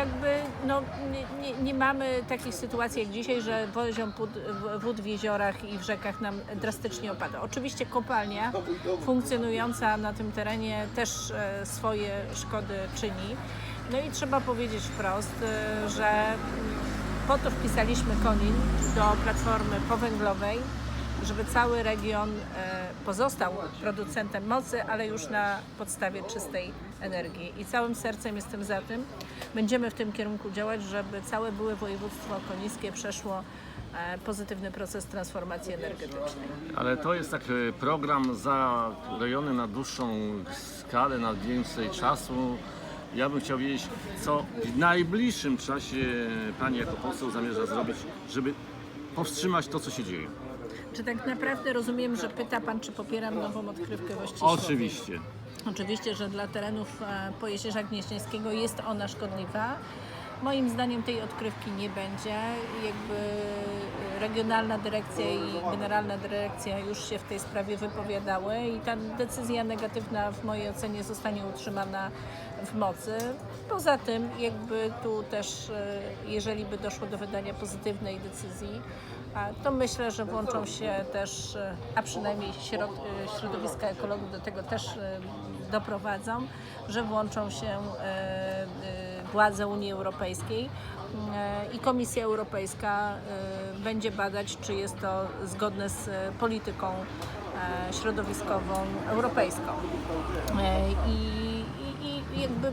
jakby no, nie, nie, mamy takich sytuacji jak dzisiaj, że poziom wód, wód w jeziorach i w rzekach nam drastycznie opada. Oczywiście kopalnia funkcjonująca na tym terenie też e, swoje szkody czyni. No i trzeba powiedzieć wprost, e, że po to wpisaliśmy Konin do platformy powęglowej, żeby cały region e, pozostał producentem mocy, ale już na podstawie czystej energii. I całym sercem jestem za tym. Będziemy w tym kierunku działać, żeby całe byłe województwo koniskie przeszło e, pozytywny proces transformacji energetycznej. Ale to jest taki program zakrojony na dłuższą skalę, na więcej czasu. Ja bym chciał wiedzieć, co w najbliższym czasie Pani jako poseł zamierza zrobić, żeby powstrzymać to, co się dzieje. Czy tak naprawdę rozumiem, że pyta Pan, czy popieram nową odkrywkę właściwie? Oczywiście. Oczywiście, że dla terenów e, Pojezierza Gnieźnieńskiego jest ona szkodliwa. Moim zdaniem tej odkrywki nie będzie. Jakby e, regionalna dyrekcja i generalna dyrekcja już się w tej sprawie wypowiadały i ta decyzja negatywna w mojej ocenie zostanie utrzymana w mocy. Poza tym jakby tu też, e, jeżeli by doszło do wydania pozytywnej decyzji, to myślę, że włączą się też, e, a przynajmniej środ, środowiska ekologów do tego też doprowadzą, że włączą się władze Unii Europejskiej e, i Komisja Europejska e, będzie badać, czy jest to zgodne z e, polityką środowiskową europejską. I, i, i jakby